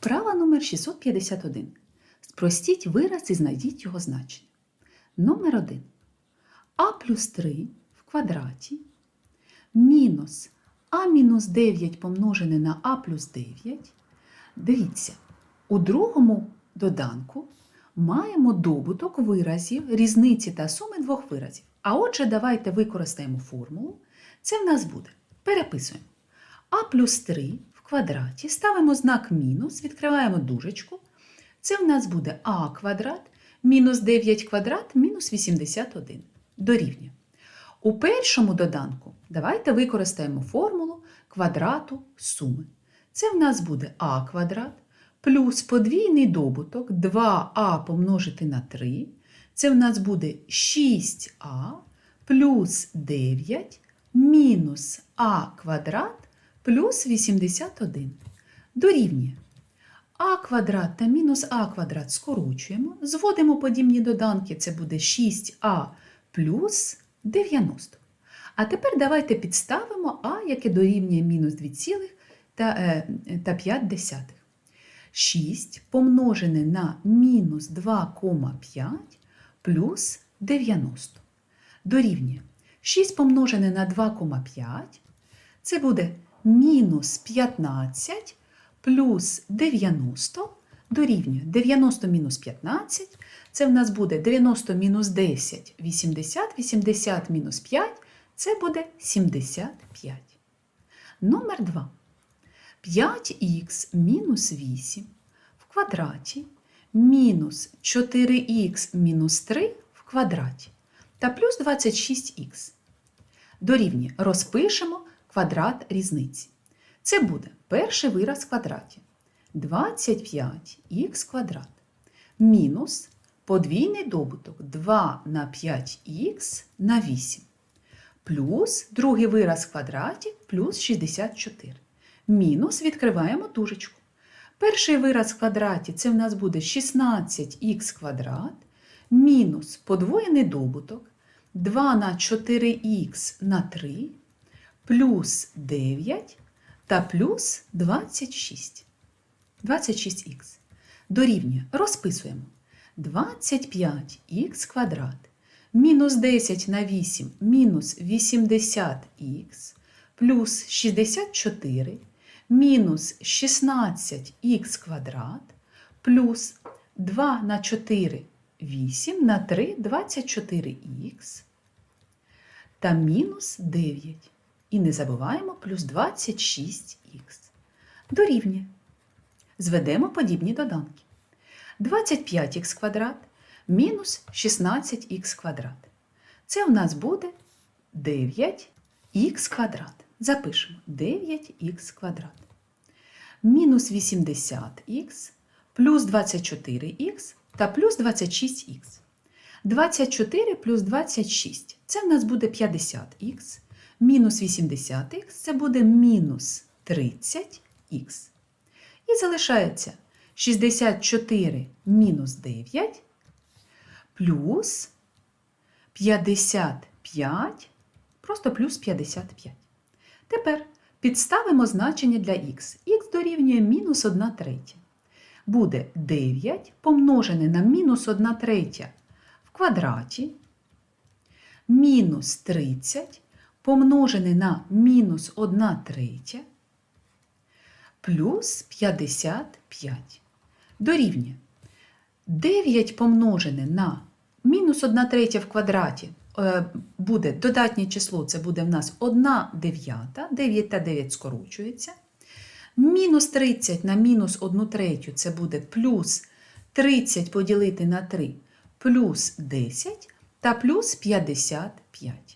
Вправа номер 651. Спростіть вираз і знайдіть його значення. Номер 1. А плюс 3 в квадраті мінус А мінус 9 помножене на А плюс 9. Дивіться, у другому доданку маємо добуток виразів, різниці та суми двох виразів. А отже, давайте використаємо формулу. Це в нас буде. Переписуємо. А плюс 3 в квадраті, ставимо знак мінус, відкриваємо дужечку. Це в нас буде а квадрат мінус 9 квадрат мінус 81 дорівнює. У першому доданку давайте використаємо формулу квадрату суми. Це в нас буде а квадрат плюс подвійний добуток 2а помножити на 3. Це в нас буде 6а плюс 9 мінус а квадрат плюс 81. Дорівнює. А квадрат та мінус а квадрат скорочуємо, зводимо подібні доданки, це буде 6а плюс 90. А тепер давайте підставимо а, яке дорівнює мінус 2 та, е, 5 десятих. 6 помножене на мінус 2,5 плюс 90. Дорівнює 6 помножене на 2,5 це буде мінус 15 плюс 90 дорівнює 90 мінус 15. Це в нас буде 90 мінус 10 80, 80 мінус 5 це буде 75. Номер 2. 5х мінус 8 в квадраті мінус 4х мінус 3 в квадраті та плюс 26х. Дорівнює розпишемо квадрат різниці. Це буде перший вираз в квадраті 25х квадрат мінус подвійний добуток 2 на 5х на 8 плюс другий вираз в квадраті плюс 64. Мінус відкриваємо дужечку. Перший вираз в квадраті це в нас буде 16х квадрат мінус подвоєний добуток 2 на 4х на 3 плюс 9 та плюс 26. 26х. Дорівнює. Розписуємо. 25х квадрат мінус 10 на 8 мінус 80х плюс 64 мінус 16х квадрат плюс 2 на 4 8 на 3 24х та мінус 9. І не забуваємо плюс 26х. Дорівнює. Зведемо подібні доданки. 25х квадрат мінус 16х квадрат. Це у нас буде 9х квадрат. Запишемо 9х квадрат. Мінус 80х плюс 24х та плюс 26х. 24 плюс 26 це в нас буде 50х. Мінус 80х це буде мінус 30х. І залишається 64 мінус 9 плюс 55, просто плюс 55. Тепер підставимо значення для х. х дорівнює мінус 1 третя. Буде 9 помножене на мінус 1 третя в квадраті, мінус 30 помножене на мінус 1 третя плюс 55 дорівнює 9 помножене на мінус 1 третя в квадраті е, буде додатнє число, це буде в нас 1 дев'ята, 9 та 9 скорочується. Мінус 30 на мінус 1 третю це буде плюс 30 поділити на 3 плюс 10 та плюс 55.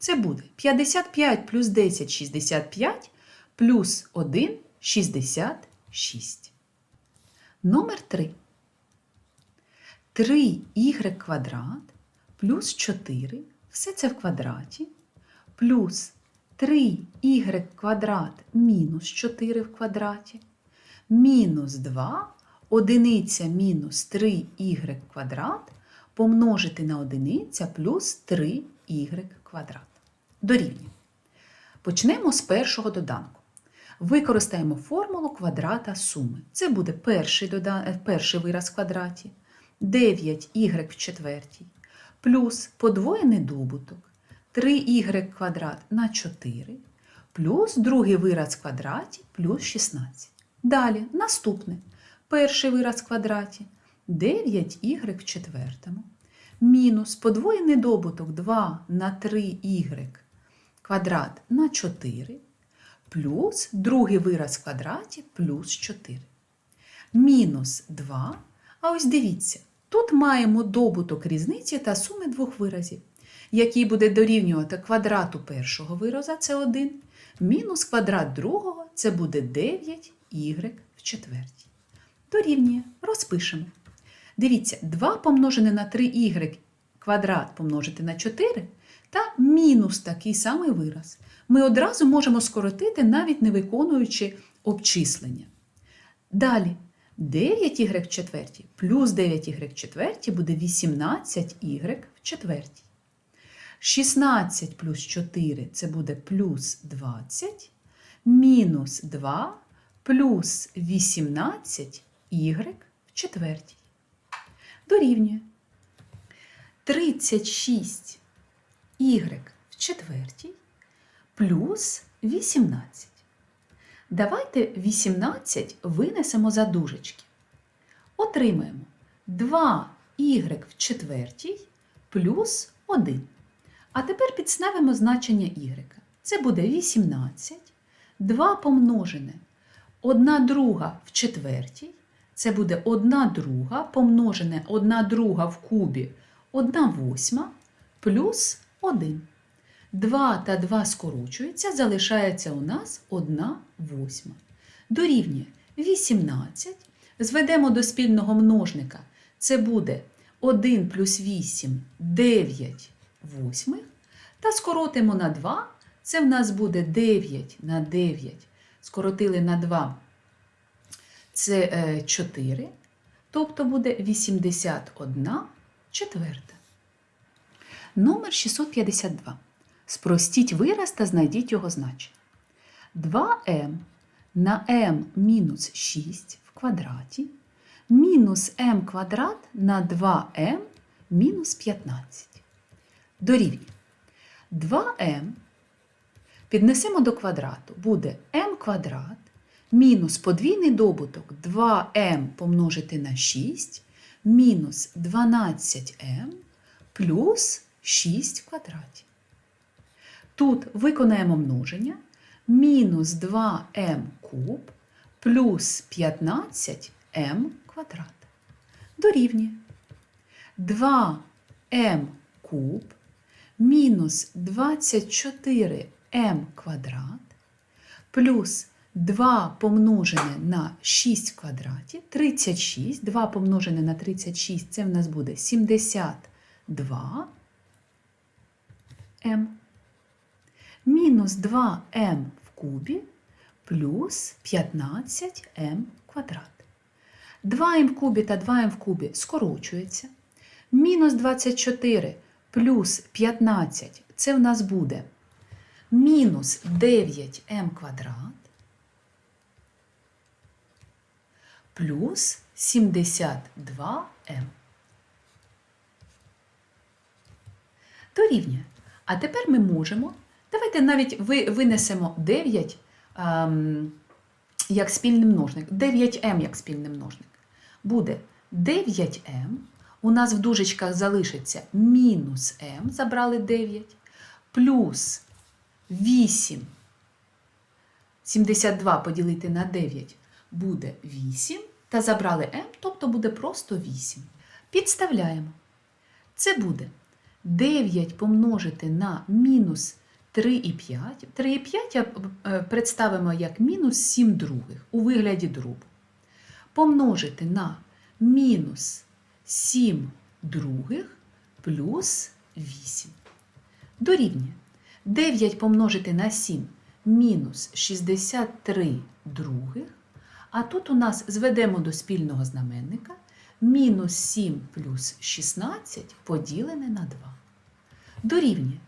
Це буде 55 плюс 10 65 плюс 1 66. Номер 3. 3y квадрат плюс 4, все це в квадраті, плюс 3y квадрат мінус 4 в квадраті, мінус 2, одиниця мінус 3y квадрат помножити на одиниця плюс 3y квадрат. Дорівнює. Почнемо з першого доданку. Використаємо формулу квадрата суми. Це буде перший, дода... е, перший вираз в квадраті, 9y в четвертій, плюс подвоєний добуток 3y квадрат на 4, плюс другий вираз в квадраті плюс 16. Далі наступне. Перший вираз в квадраті 9y в четвертому, мінус подвоєний добуток 2 на 3y квадрат на 4, плюс другий вираз в квадраті плюс 4. Мінус 2. А ось дивіться, тут маємо добуток різниці та суми двох виразів, який буде дорівнювати квадрату першого вираза це 1, мінус квадрат другого це буде 9y в четвертій. Дорівнює, розпишемо. Дивіться, 2 помножене на 3y квадрат помножити на 4 та мінус такий самий вираз. Ми одразу можемо скоротити, навіть не виконуючи обчислення. Далі 9y в четвертій плюс 9y в четвертій буде 18y в четвертій. 16 плюс 4 це буде плюс 20, мінус 2 плюс 18 y в четвертій. Дорівнює 36 y в четвертій плюс 18. Давайте 18 винесемо за дужечки. Отримаємо 2 y в четвертій плюс 1. А тепер підставимо значення y. Це буде 18, 2 помножене 1 друга в четвертій. Це буде 1 друга помножене 1 друга в кубі 1 восьма плюс 1. 2 та 2 скорочуються, залишається у нас 1 восьма. Дорівнює 18. Зведемо до спільного множника. Це буде 1 плюс 8 9 восьмих. Та скоротимо на 2. Це в нас буде 9 на 9. Скоротили на 2. Це е, 4. Тобто буде 81 четверта. Номер 652. Спростіть вираз та знайдіть його значення. 2m на m мінус 6 в квадраті мінус m квадрат на 2m мінус 15. Дорівнює. 2m піднесемо до квадрату. Буде m квадрат мінус подвійний добуток 2m помножити на 6 мінус 12m плюс 6 в квадраті. Тут виконаємо множення мінус 2m куб плюс 15m квадрат. Дорівнює 2m куб мінус 24m квадрат плюс 2 помножене на 6 в квадраті 36. 2 помножене на 36 це в нас буде 72 m мінус 2m в кубі плюс 15m квадрат. 2m в кубі та 2m в кубі скорочується. Мінус 24 плюс 15 це в нас буде мінус 9m квадрат плюс 72m. Дорівнює. А тепер ми можемо Давайте навіть ви винесемо 9 ем, як спільний множник, 9m як спільний множник. Буде 9m. У нас в дужечках залишиться мінус m, забрали 9, плюс 8. 72 поділити на 9 буде 8. Та забрали m, тобто буде просто 8. Підставляємо. Це буде 9 помножити на мінус 3,5. 3,5 представимо як мінус 7 других у вигляді дробу. Помножити на мінус 7 других плюс 8. Дорівнює 9 помножити на 7 мінус 63 других. А тут у нас зведемо до спільного знаменника мінус 7 плюс 16 поділене на 2. Дорівнює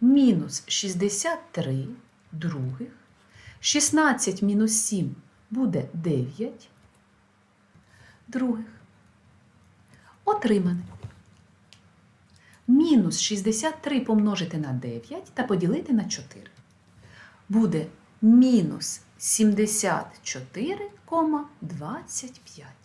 мінус 63 других 16 мінус 7 буде 9 других. Отримане. Мінус 63 помножити на 9 та поділити на 4. Буде мінус 74,25.